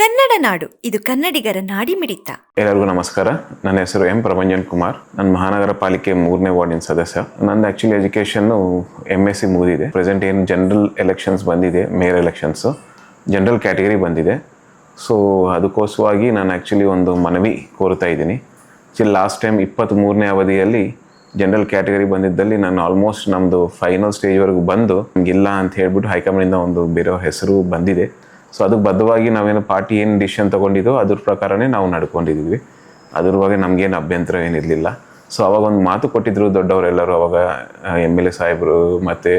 ಕನ್ನಡ ನಾಡು. ಇದು ಕನ್ನಡಿಗರ ನಾಡಿಮಿಡಿತ ಎಲ್ಲರಿಗೂ ನಮಸ್ಕಾರ. ನನ್ನ ಹೆಸರು ಎಂ ಪ್ರಭಂಜನ್ ಕುಮಾರ್. ನಾನು ಮಹಾನಗರ ಪಾಲಿಕೆ ಮೂರನೇ ವಾರ್ಡಿನ ಸದಸ್ಯ. ನಂದು actually education M S C ಮುಗಿದಿದೆ. ಪ್ರೆಸೆಂಟ್ ಏನು ಜನರಲ್ ಎಲೆಕ್ಷನ್ಸ್ ಬಂದಿದೆ ಮೇಯರ್ ಎಲೆಕ್ಷನ್ಸು ಜನರಲ್ ಕ್ಯಾಟಗರಿ ಬಂದಿದೆ. ಸೊ ಅದಕ್ಕೋಸ್ಕರವಾಗಿ ನಾನು ಆ್ಯಕ್ಚುಲಿ ಒಂದು ಮನವಿ ಕೋರ್ತಾ ಇದ್ದೀನಿ. ಆ್ಯಕ್ಚುಲಿ ಲಾಸ್ಟ್ ಟೈಮ್ ಇಪ್ಪತ್ತ್ಮೂರನೇ ಅವಧಿಯಲ್ಲಿ ಜನರಲ್ ಕ್ಯಾಟಗರಿ ಬಂದಿದ್ದಲ್ಲಿ ನಾನು ಆಲ್ಮೋಸ್ಟ್ ನಮ್ಮದು ಫೈನಲ್ ಸ್ಟೇಜ್ವರೆಗೂ ಬಂದು, ಇಲ್ಲ ಅಂತ ಹೇಳ್ಬಿಟ್ಟು ಹೈಕಮಾಂಡಿಂದ ಒಂದು ಬೇರೆ ಹೆಸರು ಬಂದಿದೆ. ಸೊ ಅದಕ್ಕೆ ಬದ್ಧವಾಗಿ ನಾವೇನು ಪಾರ್ಟಿ ಏನು ಡಿಸಿಷನ್ ತೊಗೊಂಡಿದ್ದೋ ಅದ್ರ ಪ್ರಕಾರನೇ ನಾವು ನಡ್ಕೊಂಡಿದ್ವಿ. ಅದ್ರ ಬಗ್ಗೆ ನಮಗೇನು ಅಭ್ಯಂತರ ಏನಿರಲಿಲ್ಲ ಸೊ ಅವಾಗ ಒಂದು ಮಾತು ಕೊಟ್ಟಿದ್ರು ದೊಡ್ಡವರೆಲ್ಲರೂ, ಅವಾಗ ಎಂ ಎಲ್ ಎ ಸಾಹೇಬರು ಮತ್ತು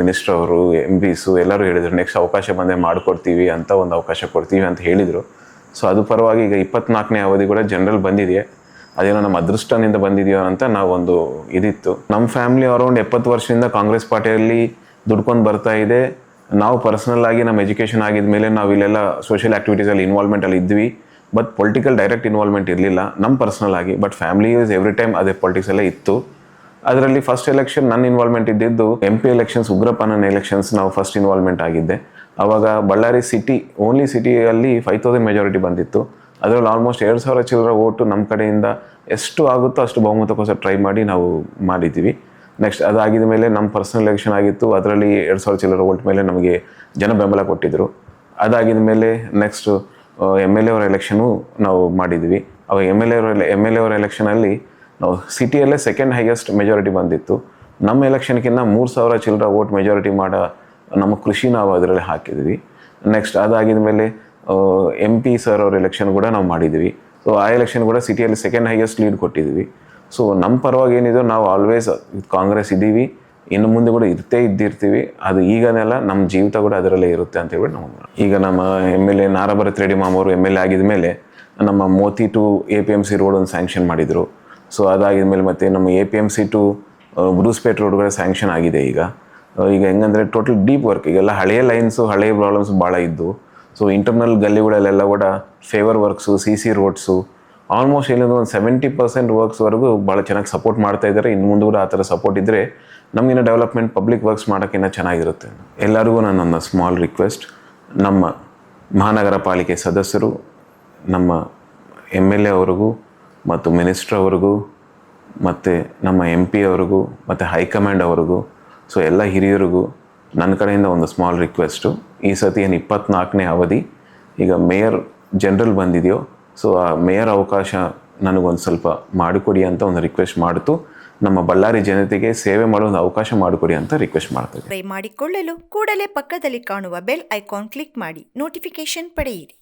ಮಿನಿಸ್ಟರ್ ಅವರು ಎಂ ಪಿಸು ಎಲ್ಲರೂ ಹೇಳಿದರು ನೆಕ್ಸ್ಟ್ ಅವಕಾಶ ಬಂದರೆ ಮಾಡಿಕೊಡ್ತೀವಿ ಅಂತ ಒಂದು ಅವಕಾಶ ಕೊಡ್ತೀವಿ ಅಂತ ಹೇಳಿದರು. ಸೊ ಅದು ಪರವಾಗಿ ಈಗ ಇಪ್ಪತ್ನಾಲ್ಕನೇ ಅವಧಿ ಕೂಡ ಜನರಲ್ ಬಂದಿದೆ ಅದೇನೋ ನಮ್ಮ ಅದೃಷ್ಟದಿಂದ ಬಂದಿದೆಯೋ ಅಂತ ನಾವೊಂದು ಇದಿತ್ತು. ನಮ್ಮ ಫ್ಯಾಮಿಲಿ ಅರೌಂಡ್ ಎಪ್ಪತ್ತು ವರ್ಷದಿಂದ ಕಾಂಗ್ರೆಸ್ ಪಾರ್ಟಿಯಲ್ಲಿ ದುಡ್ಕೊಂಡು ಬರ್ತಾ ಇದೆ. ನಾವು ಪರ್ಸನಲ್ ಆಗಿ ನಮ್ಮ ಎಜುಕೇಷನ್ ಆಗಿದ ಮೇಲೆ ನಾವು ಇಲ್ಲೆಲ್ಲ ಸೋಷಿಯಲ್ ಆ್ಯಕ್ಟಿವಿಟೀಸಲ್ಲಿ ಇನ್ವಾಲ್ವ್ಮೆಂಟಲ್ಲಿ ಇದ್ವಿ. ಬಟ್ ಪೊಲಿಟಿಕಲ್ ಡೈರೆಕ್ಟ್ ಇನ್ವಾಲ್ವ್ಮೆಂಟ್ ಇರಲಿಲ್ಲ. ನಮ್ಮ ಪರ್ಸನಲ್ ಆಗಿ. But family is every time ಅದೇ ಪಾಲಿಟಿಕ್ಸ್ ಎಲ್ಲ ಇತ್ತು. ಅದರಲ್ಲಿ ಫಸ್ಟ್ ಎಲೆಕ್ಷನ್ ನನ್ನ ಇನ್ವಾಲ್ವ್ಮೆಂಟ್ ಇದ್ದಿದ್ದು ಎಂ ಪಿ ಎಲೆಕ್ಷನ್ಸ್ ಉಗ್ರಪ್ಪನ ಎಲೆಕ್ಷನ್ಸ್ ನಾವು ಫಸ್ಟ್ ಇನ್ವಾಲ್ವ್ಮೆಂಟ್ ಆಗಿದ್ದೆ. ಅವಾಗ ಬಳ್ಳಾರಿ ಸಿಟಿ ಓನ್ಲಿ ಸಿಟಿಯಲ್ಲಿ ಫೈವ್ ತೌಸಂಡ್ ಮೆಜಾರಿಟಿ ಬಂದಿತ್ತು. ಅದರಲ್ಲಿ ಆಲ್ಮೋಸ್ಟ್ ಎರಡು ಸಾವಿರ ಚಿಲ್ಲರ ಓಟು ನಮ್ಮ ಕಡೆಯಿಂದ ಎಷ್ಟು ಆಗುತ್ತೋ ಅಷ್ಟು ಬಹುಮತಕ್ಕೋಸ್ಕರ ಟ್ರೈ ಮಾಡಿ ನಾವು ಮಾಡಿದ್ದೀವಿ. ನೆಕ್ಸ್ಟ್ ಅದಾಗಿದ ಮೇಲೆ ನಮ್ಮ ಪರ್ಸನಲ್ ಎಲೆಕ್ಷನ್ ಆಗಿತ್ತು. ಅದರಲ್ಲಿ ಎರಡು ಸಾವಿರ ಚಿಲ್ಲರ ಓಟ್ ಮೇಲೆ ನಮಗೆ ಜನ ಬೆಂಬಲ ಕೊಟ್ಟಿದ್ದರು ಅದಾಗಿದ ಮೇಲೆ ನೆಕ್ಸ್ಟ್ ಎಂ ಎಲ್ ಎ ಅವರ ಎಲೆಕ್ಷನು ನಾವು ಮಾಡಿದ್ವಿ. ಅವಾಗ ಎಂ ಎಲ್ ಎ ಅವರ ಎಂ ಎಲ್ ಎ ಅವರ ಎಲೆಕ್ಷನಲ್ಲಿ ನಾವು ಸಿಟಿಯಲ್ಲೇ ಸೆಕೆಂಡ್ ಹೈಯೆಸ್ಟ್ ಮೆಜಾರಿಟಿ ಬಂದಿತ್ತು. ನಮ್ಮ ಎಲೆಕ್ಷನ್ಗಿಂತ ಮೂರು ಸಾವಿರ ಚಿಲ್ಲರ ಓಟ್ ಮೆಜಾರಿಟಿ ಮಾಡೋ ನಮ್ಮ ಕೃಷಿ ನಾವು ಅದರಲ್ಲಿ ಹಾಕಿದ್ವಿ. ನೆಕ್ಸ್ಟ್ ಅದಾಗಿದ ಮೇಲೆ ಎಂ ಪಿ ಸರ್ ಅವ್ರ ಎಲೆಕ್ಷನ್ ಕೂಡ ನಾವು ಮಾಡಿದ್ವಿ. ಸೊ ಆ ಎಲೆಕ್ಷನ್ ಕೂಡ ಸಿಟಿಯಲ್ಲಿ ಸೆಕೆಂಡ್ ಹೈಯೆಸ್ಟ್ ಲೀಡ್ ಕೊಟ್ಟಿದ್ವಿ. ಸೊ ನಮ್ಮ ಪರವಾಗಿ ಏನಿದೆ ನಾವು ಆಲ್ವೇಸ್ ಕಾಂಗ್ರೆಸ್ ಇದ್ದೀವಿ ಇನ್ನು ಮುಂದೆ ಕೂಡ ಇರ್ತೇ ಇದ್ದಿರ್ತೀವಿ. ಅದು ಈಗನೆಲ್ಲ ನಮ್ಮ ಜೀವಿತ ಕೂಡ ಅದರಲ್ಲೇ ಇರುತ್ತೆ ಅಂತ ಹೇಳಿ ನಾವು ಈಗ ನಮ್ಮ M L A Nara Bharath Reddy ಮಾಮೂರು M L A ಆಗಿದ ಮೇಲೆ ನಮ್ಮ Moti to A P M C road ಒಂದು ಸ್ಯಾಂಕ್ಷನ್ ಮಾಡಿದರು. ಸೊ ಅದಾಗಿದ ಮೇಲೆ ಮತ್ತೆ ನಮ್ಮ A P M C to Brucepet road ಕೂಡ ಸ್ಯಾಂಕ್ಷನ್ ಆಗಿದೆ ಈಗ. ಈಗ ಹೆಂಗಂದರೆ ಟೋಟಲ್ ಡೀಪ್ ವರ್ಕ್ ಈಗೆಲ್ಲ ಹಳೆಯ ಲೈನ್ಸು ಹಳೆಯ ಪ್ರಾಬ್ಲಮ್ಸ್ ಭಾಳ ಇದ್ದು. ಸೊ ಇಂಟರ್ನಲ್ ಗಲ್ಲಿಗಳಲ್ಲೆಲ್ಲ ಕೂಡ paver works C C roads almost ಏನಿದೆ ಒಂದು ಸೆವೆಂಟಿ ಪರ್ಸೆಂಟ್ ವರ್ಕ್ಸ್ವರೆಗೂ ಭಾಳ ಚೆನ್ನಾಗಿ ಸಪೋರ್ಟ್ ಮಾಡ್ತಾ ಇದ್ದಾರೆ. ಇನ್ನು ಮುಂದೆ ಕೂಡ ಆ ಥರ ಸಪೋರ್ಟ್ ಇದ್ದರೆ ನಮಗಿನ್ನ ಡೆವಲಪ್ಮೆಂಟ್ ಪಬ್ಲಿಕ್ ವರ್ಕ್ಸ್ ಮಾಡೋಕ್ಕಿನ್ನ ಚೆನ್ನಾಗಿರುತ್ತೆ. ಎಲ್ಲರಿಗೂ ನನ್ನೊಂದು ಸ್ಮಾಲ್ ರಿಕ್ವೆಸ್ಟ್ ನಮ್ಮ ಮಹಾನಗರ ಪಾಲಿಕೆ ಸದಸ್ಯರು, ನಮ್ಮ ಎಂ ಎಲ್ ಎ ಅವ್ರಿಗೂ, ಮತ್ತು ಮಿನಿಸ್ಟ್ರ್ ಅವ್ರಿಗೂ, ಮತ್ತು ನಮ್ಮ ಎಂ ಪಿ ಅವ್ರಿಗೂ, ಮತ್ತು ಹೈಕಮಾಂಡ್ ಅವ್ರಿಗೂ ಸೊ ಎಲ್ಲ ಹಿರಿಯರಿಗೂ ನನ್ನ ಕಡೆಯಿಂದ ಒಂದು ಸ್ಮಾಲ್ ರಿಕ್ವೆಸ್ಟು ಈ ಸತಿ ಏನು ಇಪ್ಪತ್ತ್ನಾಲ್ಕನೇ ಅವಧಿ, ಈಗ ಮೇಯರ್ ಜನರಲ್ ಬಂದಿದೆಯೋ ಸೊ ಆ ಮೇಯರ್ ಅವಕಾಶ ನನಗೊಂದು ಸ್ವಲ್ಪ ಮಾಡಿಕೊಡಿ ಅಂತ ಒಂದು ರಿಕ್ವೆಸ್ಟ್ ಮಾಡಿತು. ನಮ್ಮ ಬಳ್ಳಾರಿ ಜನತೆಗೆ ಸೇವೆ ಮಾಡುವ ಒಂದು ಅವಕಾಶ ಮಾಡಿಕೊಡಿ ಅಂತ ರಿಕ್ವೆಸ್ಟ್ ಮಾಡ್ತೇವೆ ಟ್ರೈ ಮಾಡಿಕೊಳ್ಳಲು ಕೂಡಲೇ ಪಕ್ಕದಲ್ಲಿ ಕಾಣುವ ಬೆಲ್ ಐಕಾನ್ ಕ್ಲಿಕ್ ಮಾಡಿ. ನೋಟಿಫಿಕೇಶನ್ ಪಡೆಯಿರಿ.